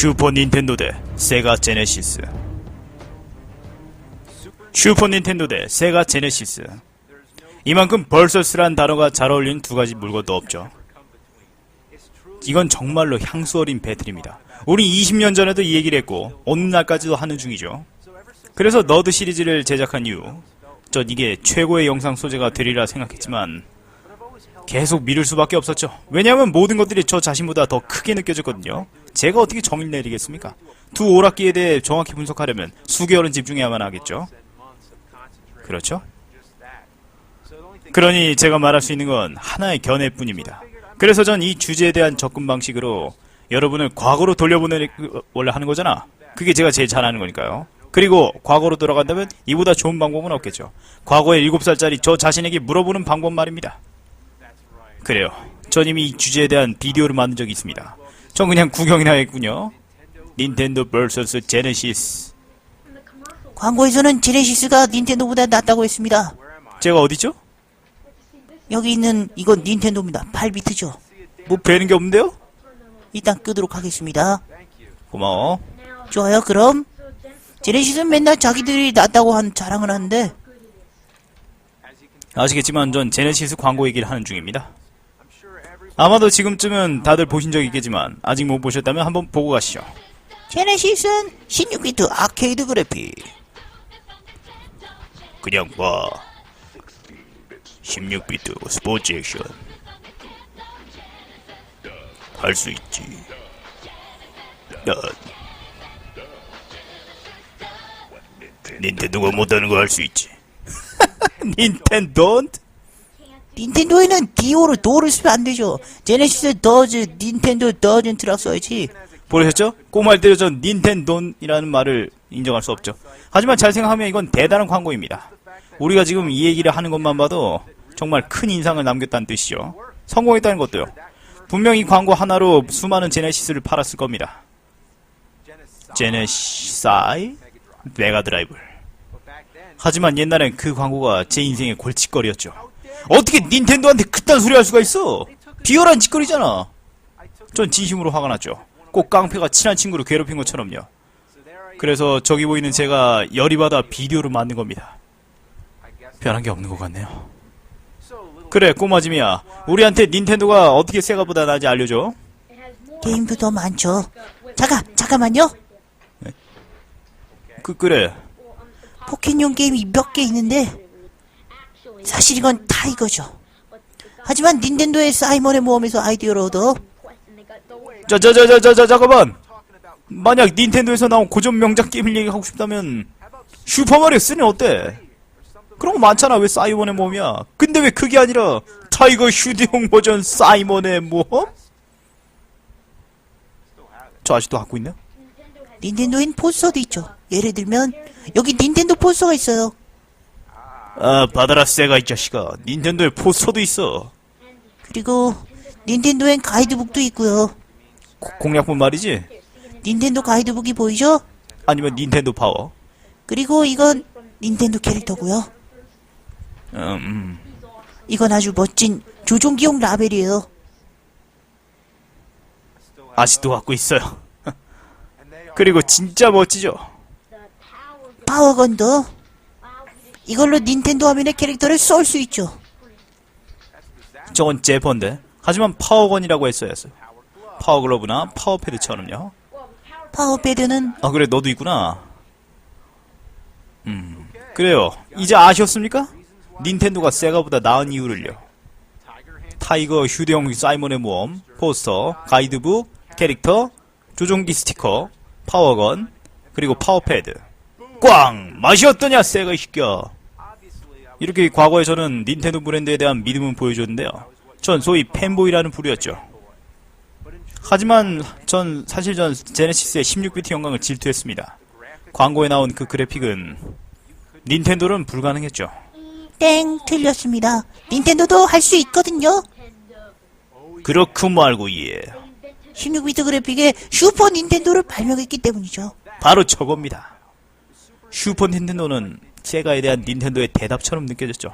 슈퍼 닌텐도 대 세가 제네시스. 슈퍼 닌텐도 대 세가 제네시스. 이만큼 벌써스란 단어가 잘 어울리는 두 가지 물건도 없죠. 이건 정말로 향수 어린 배틀입니다. 우리 20년 전에도 이 얘기를 했고 오늘날까지도 하는 중이죠. 그래서 너드 시리즈를 제작한 이후 전 이게 최고의 영상 소재가 되리라 생각했지만 계속 미룰 수밖에 없었죠. 왜냐하면 모든 것들이 저 자신보다 더 크게 느껴졌거든요. 제가 어떻게 정의를 내리겠습니까? 두 오락기에 대해 정확히 분석하려면 수개월은 집중해야만 하겠죠. 그렇죠? 그러니 제가 말할 수 있는 건 하나의 견해뿐입니다. 그래서 전 이 주제에 대한 접근 방식으로 여러분을 과거로 돌려보내 원래 하는 거잖아. 그게 제가 제일 잘하는 거니까요. 그리고 과거로 돌아간다면 이보다 좋은 방법은 없겠죠. 과거의 7살짜리 저 자신에게 물어보는 방법 말입니다. 그래요. 전 이미 이 주제에 대한 비디오를 만든 적이 있습니다. 전 그냥 구경이나 했군요. 닌텐도 vs 제네시스. 광고에서는 제네시스가 닌텐도보다 낫다고 했습니다. 제가 어디죠? 여기 있는 이건 닌텐도입니다. 8비트죠. 뭐 배는 게 없는데요? 일단 끄도록 하겠습니다. 고마워. 좋아요. 그럼 제네시스는 맨날 자기들이 낫다고 한 자랑을 하는데 아시겠지만 전 제네시스 광고 얘기를 하는 중입니다. 아마도 지금쯤은 다들 보신 적 있겠지만 아직 못 보셨다면 한번 보고 가시죠. 제네시스는 16비트 아케이드 그래픽. 그냥 봐. 16비트 스포츠 액션. 할 수 있지. 야. 닌텐도가 못하는 거 할 수 있지. 닌텐도? 닌텐도에는 디오로 도를 쓰면 안 되죠. 제네시스 더즈, 닌텐도 더즌트라 써야지. 보셨죠? 꼬마일 때려 전 닌텐돈이라는 말을 인정할 수 없죠. 하지만 잘 생각하면 이건 대단한 광고입니다. 우리가 지금 이 얘기를 하는 것만 봐도 정말 큰 인상을 남겼다는 뜻이죠. 성공했다는 것도요. 분명 이 광고 하나로 수많은 제네시스를 팔았을 겁니다. 제네시사이? 메가드라이브. 하지만 옛날엔 그 광고가 제 인생의 골칫거리였죠. 어떻게 닌텐도한테 그딴 소리 할 수가 있어? 비열한 짓거리잖아. 전 진심으로 화가 났죠. 꼭 깡패가 친한 친구를 괴롭힌 것처럼요. 그래서 저기 보이는 제가 열이 받아 비디오를 만든 겁니다. 변한 게 없는 것 같네요. 그래, 꼬마짐이야. 우리한테 닌텐도가 어떻게 세가보다 나은지 알려줘. 게임도 더 많죠. 잠깐, 잠깐만요. 그, 그래. 포켓몬 게임이 몇 개 있는데 사실 이건 다 이거죠. 하지만 닌텐도의 사이먼의 모험에서 아이디어를 얻어 자, 자, 자, 자, 자, 자, 잠깐만. 만약 닌텐도에서 나온 고전 명작 게임을 얘기하고 싶다면 슈퍼마리오 3는 어때? 그런 거 많잖아. 왜 사이먼의 모험이야? 근데 왜 그게 아니라 타이거 휴대용 버전 사이먼의 모험? 저 아직도 갖고 있네? 닌텐도엔 포스터도 있죠. 예를 들면 여기 닌텐도 포스터가 있어요. 아, 받아라, 세가, 이 자식아. 닌텐도에 포스터도 있어. 그리고 닌텐도엔 가이드북도 있고요. 고- 공략본 말이지? 닌텐도 가이드북이 보이죠? 아니면 닌텐도 파워? 그리고 이건 닌텐도 캐릭터고요. 음, 음. 이건 아주 멋진 조종기용 라벨이에요. 아직도 갖고 있어요. 그리고 진짜 멋지죠? 파워건도 이걸로 닌텐도 화면의 캐릭터를 쏠 수 있죠. 저건 제퍼인데. 하지만 파워건이라고 했어야 했어요. 파워글러브나 파워패드처럼요. 파워패드는 아, 그래, 너도 있구나. 음. 그래요. 이제 아셨습니까? 닌텐도가 세가보다 나은 이유를요. 타이거 휴대용 사이먼의 모험, 포스터, 가이드북, 캐릭터, 조종기 스티커, 파워건, 그리고 파워패드. 꽝! 맛이 어떠냐, 세가 이 새끼야. 이렇게 과거에 저는 닌텐도 브랜드에 대한 믿음은 보여줬는데요. 전 소위 팬보이라는 부류였죠. 하지만 전 사실 전 제네시스의 16비트 영광을 질투했습니다. 광고에 나온 그 그래픽은 닌텐도는 불가능했죠. 땡 틀렸습니다. 닌텐도도 할 수 있거든요. 그렇고 말고 예. 16비트 그래픽에 슈퍼 닌텐도를 발명했기 때문이죠. 바로 저겁니다. 슈퍼 닌텐도는 세가에 대한 닌텐도의 대답처럼 느껴졌죠.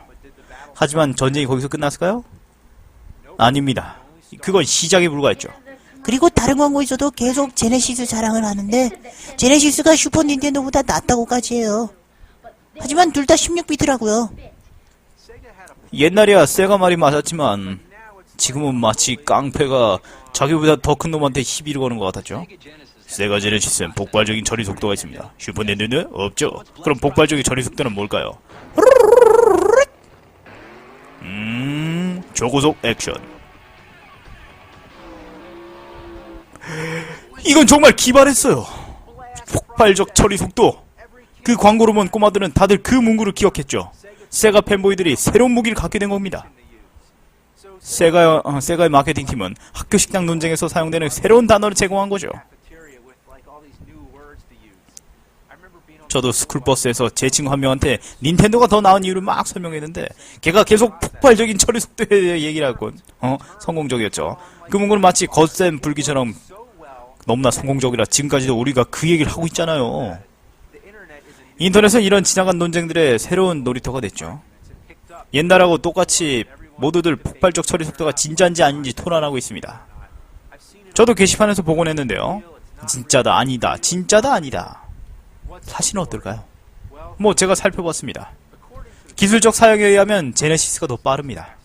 하지만 전쟁이 거기서 끝났을까요? 아닙니다. 그건 시작에 불과했죠. 그리고 다른 광고에서도 계속 제네시스 자랑을 하는데 제네시스가 슈퍼 닌텐도보다 낫다고까지 해요. 하지만 둘 다 16비트라고요. 옛날이야 세가 말이 맞았지만 지금은 마치 깡패가 자기보다 더 큰 놈한테 시비를 거는 것 같았죠. 세가 제네시스는 폭발적인 처리 속도가 있습니다. 슈퍼 닌텐도는 없죠. 그럼 폭발적인 처리 속도는 뭘까요? 음, 초고속 액션. 이건 정말 기발했어요. 폭발적 처리 속도. 그 광고로 본 꼬마들은 다들 그 문구를 기억했죠. 세가 팬보이들이 새로운 무기를 갖게 된 겁니다. 세가, 어, 세가의 마케팅 팀은 학교 식당 논쟁에서 사용되는 새로운 단어를 제공한 거죠. 저도 스쿨버스에서 제 친구 한 명한테 닌텐도가 더 나은 이유를 막 설명했는데 걔가 계속 폭발적인 처리 속도에 대해 얘기를 하곤 어 성공적이었죠. 그 문구는 마치 거센 불기처럼 너무나 성공적이라 지금까지도 우리가 그 얘기를 하고 있잖아요. 인터넷은 이런 지나간 논쟁들의 새로운 놀이터가 됐죠. 옛날하고 똑같이 모두들 폭발적 처리 속도가 진짜인지 아닌지 토론하고 있습니다. 저도 게시판에서 보곤 했는데요. 진짜다 아니다 진짜다 아니다. 사실은 어떨까요? 뭐 제가 살펴봤습니다. 기술적 사양에 의하면 제네시스가 더 빠릅니다.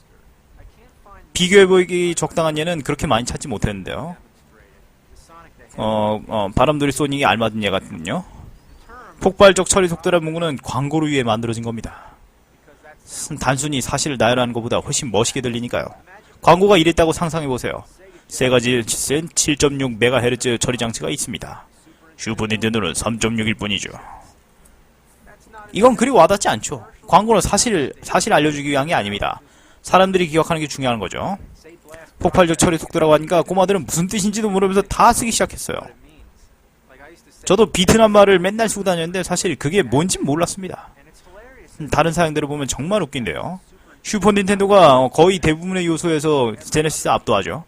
비교해보기 적당한 예는 그렇게 많이 찾지 못했는데요. 어, 어, 바람돌이 소닉이 알맞은 예 같군요. 폭발적 처리 속도라는 문구는 광고를 위해 만들어진 겁니다. 음, 단순히 사실을 나열하는 것보다 훨씬 멋있게 들리니까요. 광고가 이랬다고 상상해보세요. 세 가지 센 7.6MHz 처리 장치가 있습니다. 슈퍼 닌텐도는 3.6일 뿐이죠. 이건 그리 와닿지 않죠. 광고는 사실, 사실 알려주기 위한 게 아닙니다. 사람들이 기억하는 게 중요한 거죠. 폭발적 처리 속도라고 하니까 꼬마들은 무슨 뜻인지도 모르면서 다 쓰기 시작했어요. 저도 비트란 말을 맨날 쓰고 다녔는데 사실 그게 뭔진 몰랐습니다. 음, 다른 사양들을 보면 정말 웃긴데요. 슈퍼 닌텐도가 거의 대부분의 요소에서 제네시스 압도하죠.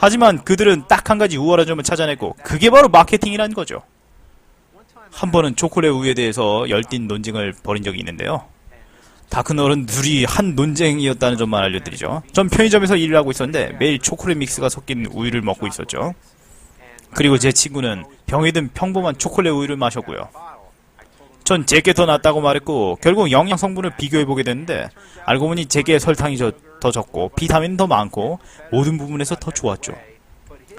하지만 그들은 딱 한 가지 우월한 점을 찾아냈고 그게 바로 마케팅이라는 거죠. 한 번은 초콜릿 우유에 대해서 열띤 논쟁을 벌인 적이 있는데요. 다크널은 둘이 한 논쟁이었다는 점만 알려드리죠. 전 편의점에서 일을 하고 있었는데 매일 초콜릿 믹스가 섞인 우유를 먹고 있었죠. 그리고 제 친구는 병이 든 평범한 초콜릿 우유를 마셨고요. 전 제게 더 낫다고 말했고 결국 영양 성분을 비교해 보게 됐는데 알고 보니 제게 설탕이 저- 더 적고 비타민은 더 많고 모든 부분에서 더 좋았죠.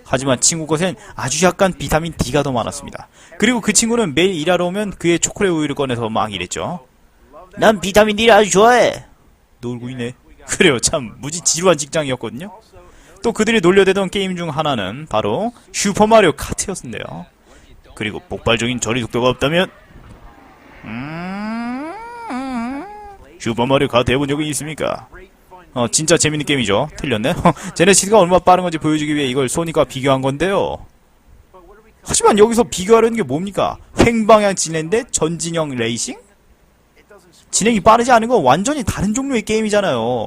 하지만 친구 것엔 아주 약간 비타민 D가 더 많았습니다. 그리고 그 친구는 매일 일하러 오면 그의 초콜릿 우유를 꺼내서 막 이랬죠. 난 비타민 D를 아주 좋아해. 놀고 있네. 그래요. 참 무지 지루한 직장이었거든요. 또 그들이 놀려대던 게임 중 하나는 바로 슈퍼마리오 카트였는데요. 그리고 폭발적인 처리 속도가 없다면 슈퍼마리오 카트 해본 적이 있습니까? 어 진짜 재밌는 게임이죠. 틀렸네. 제네시스가 얼마나 빠른 건지 보여주기 위해 이걸 소니과 비교한 건데요. 하지만 여기서 비교하려는 게 뭡니까? 횡방향 진행대 전진형 레이싱? 진행이 빠르지 않은 건 완전히 다른 종류의 게임이잖아요.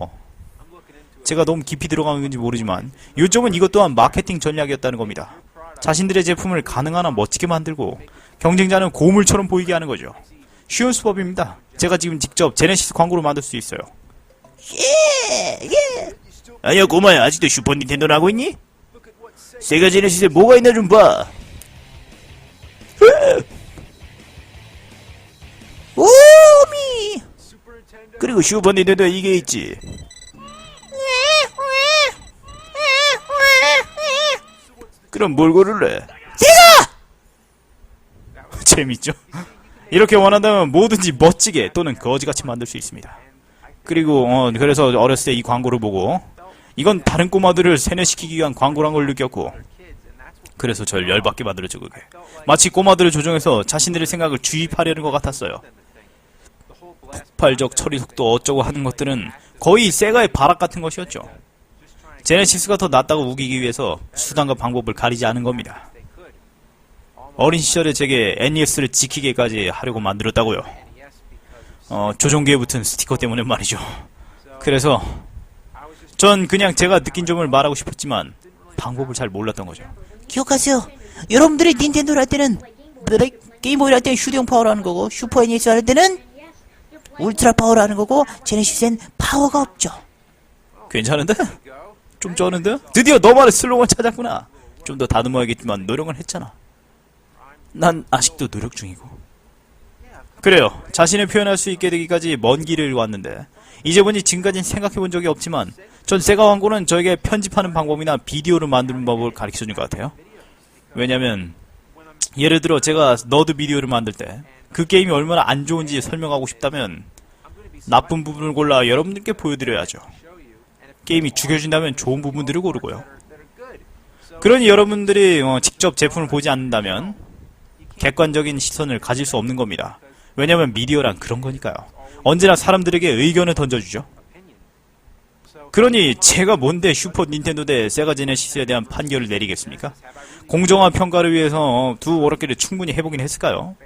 제가 너무 깊이 들어간 건지 모르지만 요점은 이것 또한 마케팅 전략이었다는 겁니다. 자신들의 제품을 가능한 한 멋지게 만들고 경쟁자는 고물처럼 보이게 하는 거죠. 쉬운 수법입니다. 제가 지금 직접 제네시스 광고를 만들 수 있어요. 예, 예. 아니야 꼬마야 아직도 슈퍼 닌텐도를 하고 있니? 세가 제네시스에 뭐가 있나 좀 봐. 오미. 그리고 슈퍼 닌텐도에 이게 있지. 그럼 뭘 고를래? 제가 재밌죠? 이렇게 원한다면 뭐든지 멋지게 또는 거지같이 만들 수 있습니다. 그리고 어 그래서 어렸을 때 이 광고를 보고 이건 다른 꼬마들을 세뇌시키기 위한 광고란 걸 느꼈고 그래서 절 열받게 만들었죠 그게. 마치 꼬마들을 조종해서 자신들의 생각을 주입하려는 것 같았어요. 폭발적 처리 속도 어쩌고 하는 것들은 거의 세가의 발악 같은 것이었죠. 제네시스가 더 낫다고 우기기 위해서 수단과 방법을 가리지 않은 겁니다 어린 시절에 제게 NES를 지키게까지 하려고 만들었다고요. 어, 조종기에 붙은 스티커 때문에 말이죠. 그래서 전 그냥 제가 느낀 점을 말하고 싶었지만 방법을 잘 몰랐던 거죠. 기억하세요. 여러분들이 닌텐도를 할 때는 뭐래? 게임보이를 할 때는 휴대용 파워를 하는 거고 슈퍼 NES 할 때는 울트라 파워를 하는 거고 제네시스엔 파워가 없죠. 괜찮은데? 좀 쩌는데? 드디어 너만의 슬로건 찾았구나. 좀 더 다듬어야겠지만 노력은 했잖아. 난 아직도 노력 중이고. 그래요. 자신을 표현할 수 있게 되기까지 먼 길을 왔는데 이제 보니 지금까진 생각해 본 적이 없지만 전 세가 왕고는 저에게 편집하는 방법이나 비디오를 만드는 법을 가르쳐 준 것 같아요. 왜냐면 예를 들어 제가 너드 비디오를 만들 때 그 게임이 얼마나 안 좋은지 설명하고 싶다면 나쁜 부분을 골라 여러분들께 보여드려야죠. 게임이 죽여준다면 좋은 부분들을 고르고요. 그러니 여러분들이 어, 직접 제품을 보지 않는다면 객관적인 시선을 가질 수 없는 겁니다. 왜냐면 미디어란 그런 거니까요. 언제나 사람들에게 의견을 던져주죠. 그러니 제가 뭔데 슈퍼 닌텐도 대 세가 제네시스에 대한 판결을 내리겠습니까? 공정한 평가를 위해서 두 오락기를 충분히 해보긴 했을까요?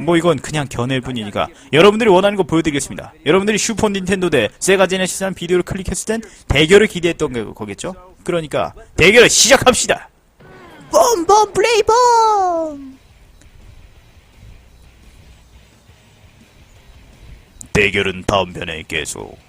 뭐 이건 그냥 견해일 뿐이니까 여러분들이 원하는 거 보여드리겠습니다. 여러분들이 슈퍼 닌텐도 대 세가 제네시스한 비디오를 클릭했을 땐 대결을 기대했던 거- 거겠죠? 그러니까 대결을 시작합시다. Play bomb. 대결은 다음 편에 계속.